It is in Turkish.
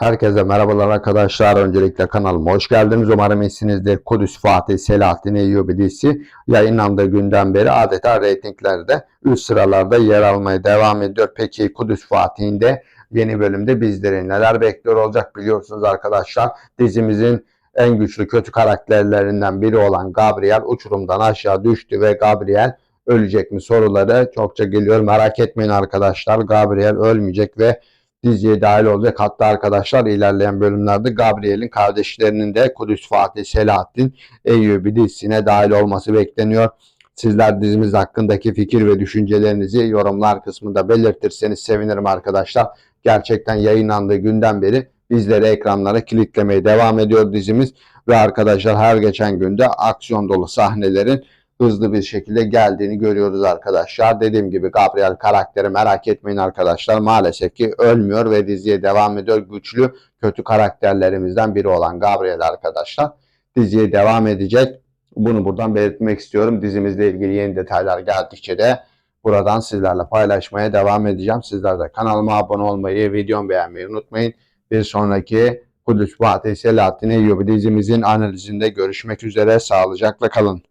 Herkese merhabalar arkadaşlar. Öncelikle kanalıma hoş geldiniz. Umarım iyisinizdir. Kudüs Fatih Selahattin Eyyubi dizisi yayınlandığı günden beri adeta reytinglerde üst sıralarda yer almaya devam ediyor. Peki Kudüs Fatih'in de yeni bölümde bizleri neler bekliyor olacak biliyorsunuz arkadaşlar. Dizimizin en güçlü kötü karakterlerinden biri olan Gabriel uçurumdan aşağı düştü ve Gabriel ölecek mi soruları çokça geliyor. Merak etmeyin arkadaşlar. Gabriel ölmeyecek ve diziye dahil olacak. Hatta arkadaşlar ilerleyen bölümlerde Gabriel'in kardeşlerinin de Kudüs Fatih Selahattin Eyyubi dizisine dahil olması bekleniyor. Sizler dizimiz hakkındaki fikir ve düşüncelerinizi yorumlar kısmında belirtirseniz sevinirim arkadaşlar. Gerçekten yayınlandığı günden beri bizleri ekranlara kilitlemeye devam ediyor dizimiz. Ve arkadaşlar her geçen günde aksiyon dolu sahnelerin hızlı bir şekilde geldiğini görüyoruz arkadaşlar. Dediğim gibi Gabriel karakteri merak etmeyin arkadaşlar. Maalesef ki ölmüyor ve diziye devam ediyor. Güçlü kötü karakterlerimizden biri olan Gabriel arkadaşlar diziye devam edecek. Bunu buradan belirtmek istiyorum. Dizimizle ilgili yeni detaylar geldikçe de buradan sizlerle paylaşmaya devam edeceğim. Sizler de kanalıma abone olmayı, videomu beğenmeyi unutmayın. Bir sonraki Kudüs Fatih Selahattin Eyyubi dizimizin analizinde görüşmek üzere. Sağlıcakla kalın.